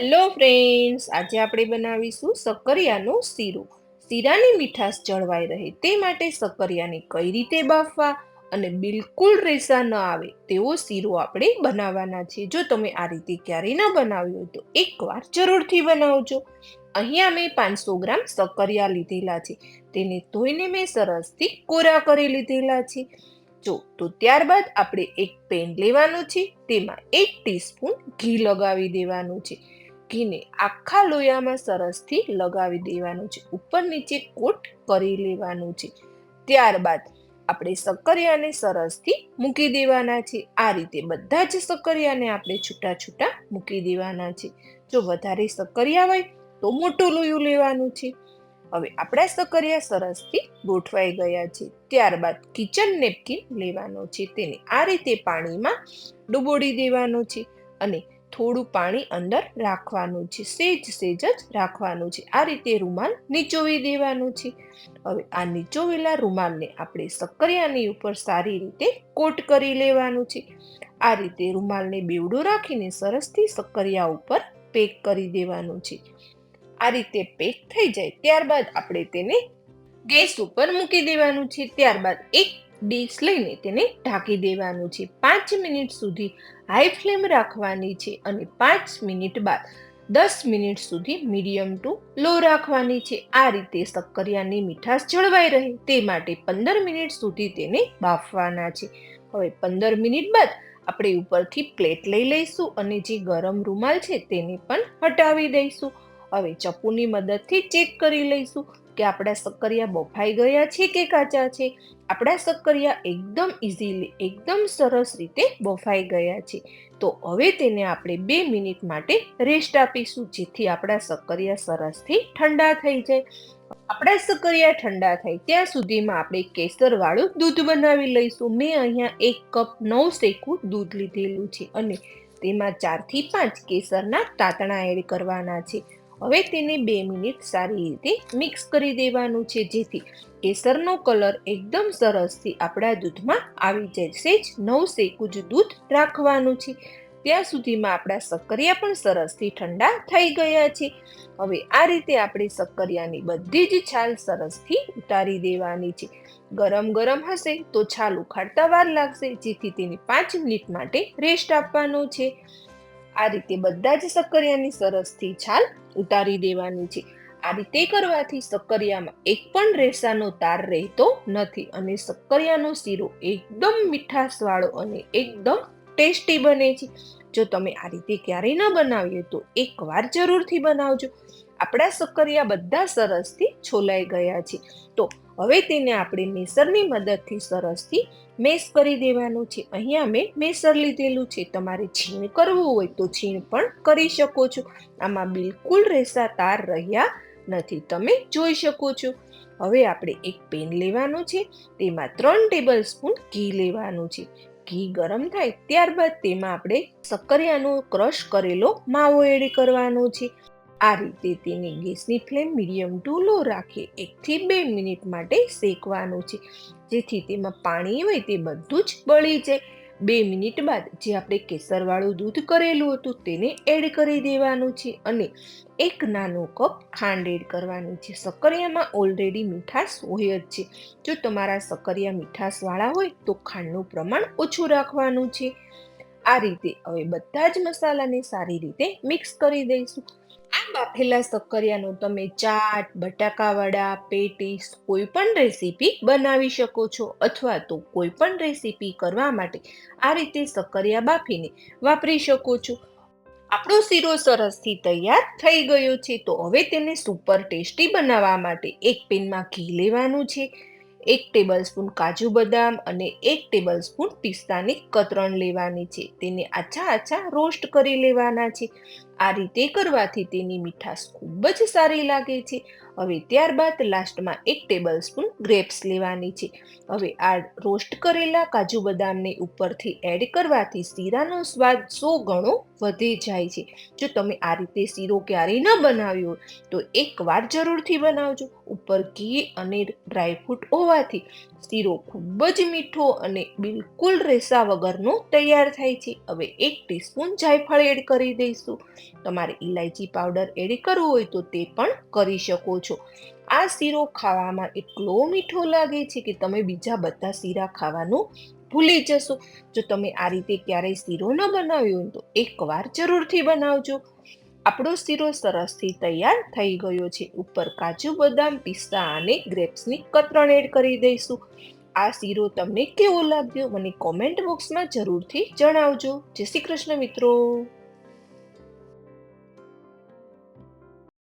Hello friends આજે આપણે બનાવીશું સક્કરિયાનો શીરો. શીરાની મીઠાશ જળવાઈ રહે તે માટે સક્કરિયાને કઈ રીતે બાફવા અને બિલકુલ રેસા ન આવે તેવો શીરો આપણે બનાવવાના છે. જો તમે આ રીતે ક્યારેય ન બનાવ્યો હોય તો એકવાર જરૂરથી બનાવજો. અહીંયા મેં પાંચસો ગ્રામ સક્કરિયા લીધેલા છે. તેને ધોઈને મેં સરસથી કોરા કરી લીધેલા છે. જો, તો ત્યારબાદ આપણે એક પેન લેવાનું છે. તેમાં એક ટીસ્પૂન ઘી લગાવી દેવાનું છે. ઘીને આખા લોયામાં સરસથી લગાવી દેવાનું છે. ઉપર નીચે કોટ કરી લેવાનું છે. ત્યારબાદ આપણે સક્કરિયાને સરસથી મૂકી દેવાના છે. આ રીતે બધા જ સક્કરિયાને આપણે છૂટા છૂટા મૂકી દેવાના છે. જો વધારે સક્કરિયા હોય તો મોટું લોયું લેવાનું છે. હવે આપણા સક્કરિયા સરસથી ગોઠવાઈ ગયા છે. ત્યારબાદ કિચન નેપકિન લેવાનો છે. તેને આ રીતે પાણીમાં ડૂબોડી દેવાનો છે. અને થોડું પાણી અંદર રાખવાનું છે, સેજ સેજ જ રાખવાનું છે. આ રીતે રૂમાલ નીચોવી દેવાનું છે. હવે આ નીચોવેલા રૂમાલને આપણે સક્કરિયાની ઉપર સારી રીતે કોટ કરી લેવાનું છે. આ રીતે રૂમાલને બેવડો રાખીને સરસથી સક્કરિયા ઉપર પેક કરી દેવાનું છે. આ રીતે પેક થઈ જાય ત્યારબાદ આપણે તેને ગેસ ઉપર મૂકી દેવાનું છે. ત્યારબાદ એક ડીશ લઈને તેને ઢાંકી દેવાનું છે. પાંચ મિનિટ સુધી હાઈ ફ્લેમ રાખવાની છે અને પાંચ મિનિટ બાદ દસ મિનિટ સુધી મીડિયમ ટુ લો રાખવાની છે. આ રીતે શક્કરિયાની મીઠાશ જળવાઈ રહે તે માટે પંદર મિનિટ સુધી તેને બાફવાના છે. હવે પંદર મિનિટ બાદ આપણે ઉપરથી પ્લેટ લઈ લઈશું અને જે ગરમ રૂમાલ છે તેને પણ હટાવી દઈશું. હવે ચપ્પુની મદદથી ચેક કરી લઈશું. કે આપણા સક્કરિયા બફાઈ ગયા છે કે કાચા છે? આપણા સક્કરિયા એકદમ ઇઝીલી એકદમ સરસ રીતે બફાઈ ગયા છે. તો હવે તેને આપણે બે મિનિટ માટે રેસ્ટ આપીશું, જેથી આપણા સક્કરિયા સરસથી ઠંડા થઈ જાય. આપણા સક્કરિયા ઠંડા થાય ત્યાં સુધીમાં આપણે કેસરવાળું દૂધ બનાવી લઈશું. મેં અહીંયા એક કપ નવ શેકું દૂધ લીધેલું છે અને તેમાં ચારથી પાંચ કેસરના તાતણા એડ કરવાના છે. હવે તેને બે મિનિટ સારી રીતે મિક્સ કરી દેવાનું છે, જેથી કેસરનો કલર એકદમ સરસથી આપણા દૂધમાં આવી જાય જ. નવ શેકું જ દૂધ રાખવાનું છે. ત્યાં સુધીમાં આપણા સક્કરિયા પણ સરસથી ઠંડા થઈ ગયા છે. હવે આ રીતે આપણે સક્કરિયાની બધી જ છાલ સરસથી ઉતારી દેવાની છે. ગરમ ગરમ હશે તો છાલ ઉખાડતા વાર લાગશે, જેથી તેને પાંચ મિનિટ માટે રેસ્ટ આપવાનો છે. આ રીતે બધા જ સક્કરિયાની સરસથી છાલ ઉતારી દેવાની છે. આ રીતે કરવાથી સક્કરિયામાં એક પણ રેસાનો તાર રહેતો નથી અને સક્કરિયાનો શીરો એકદમ મીઠાશવાળો અને એકદમ ટેસ્ટી બને છે. જો તમે આ રીતે ક્યારેય ન બનાવીએ તો એકવાર જરૂરથી બનાવજો. આપણા સક્કરિયા બધા સરસથી છોલાઈ ગયા છે. તો હવે તેને આપણે મેસરની મદદથી સરસથી મેસ કરી દેવાનું છે. અહીંયા મેં મેસર લીધેલું છે. તમારે છીણ કરવું હોય તો છીણ પણ કરી શકો છો. આમાં બિલકુલ રેસા તાર રહ્યા નથી. તમે જોઈ શકો છો. હવે આપણે એક પેન લેવાનું છે. તેમાં ત્રણ ટેબલ સ્પૂન ઘી લેવાનું છે. ઘી ગરમ થાય ત્યારબાદ તેમાં આપણે સક્કરિયાનો ક્રશ કરેલો માવો એડ કરવાનો છે. આ રીતે તેને ગેસની ફ્લેમ મીડિયમ ટુ લો રાખી એકથી બે મિનિટ માટે શેકવાનું છે. જેથી તેમાં પાણી હોય તે બધું જ બળી જાય. બે મિનિટ બાદ જે આપણે કેસરવાળું દૂધ કરેલું હતું તેને એડ કરી દેવાનું છે અને એક નાનો કપ ખાંડ એડ કરવાની છે. સક્કરિયામાં ઓલરેડી મીઠાશ હોય જ છે. જો તમારા સક્કરિયા મીઠાશવાળા હોય તો ખાંડનું પ્રમાણ ઓછું રાખવાનું છે. આ રીતે હવે બધા જ મસાલાને સારી રીતે મિક્સ કરી દઈશું. આ બાફેલા સક્કરિયાનો તમે ચાટ, બટાકાવડા, પેટીસ કોઈ પણ રેસીપી બનાવી શકો છો અથવા તો કોઈ પણ રેસીપી કરવા માટે આ રીતે સક્કરિયા બાફીને વાપરી શકો છો. આપણો શીરો સરસથી તૈયાર થઈ ગયો છે તો હવે તેને સુપર ટેસ્ટી બનાવવા માટે એક પેનમાં ઘી લેવાનું છે. એક ટેબલ સ્પૂન કાજુ બદામ અને એક ટેબલ સ્પૂન પિસ્તાની કતરણ લેવાની છે. તેને આછા આછા રોસ્ટ કરી લેવાના છે. આ રીતે કરવાથી તેની મીઠાશ ખૂબ જ સારી લાગે છે. હવે ત્યારબાદ લાસ્ટમાં એક ટેબલ સ્પૂન ગ્રેપ્સ લેવાની છે. હવે આ રોસ્ટ કરેલા કાજુ બદામને ઉપરથી એડ કરવાથી શીરાનો સ્વાદ સો ગણો વધી જાય છે. જો તમે આ રીતે શીરો ક્યારેય ન બનાવ્યો તો એકવાર જરૂરથી બનાવજો. ઉપર ઘી અને ડ્રાયફ્રૂટ હોવાથી શીરો ખૂબ જ મીઠો અને બિલકુલ રેસા વગરનો તૈયાર થાય છે. હવે એક ટીસ્પૂન જાયફળ એડ કરી દઈશું. તમારે ઇલાયચી પાવડર એડ કરવું હોય તો તે પણ કરી શકો છો. આ શીરો ખાવામાં એટલો મીઠો લાગે છે કે તમે બીજા બધા શીરા ખાવાનું ભૂલી જશો. જો તમે આ રીતે ક્યારેય શીરો ન બનાવ્યો હોય તો એકવાર જરૂરથી બનાવજો. આપણો શીરો સરસથી તૈયાર થઈ ગયો છે. ઉપર કાજુ, બદામ, પિસ્તા અને ગ્રેપ્સની કતરણ એડ કરી દઈશું. આ શીરો તમને કેવો લાગ્યો? મને કોમેન્ટ બોક્સમાં જરૂરથી જણાવજો. જય શ્રી કૃષ્ણ મિત્રો.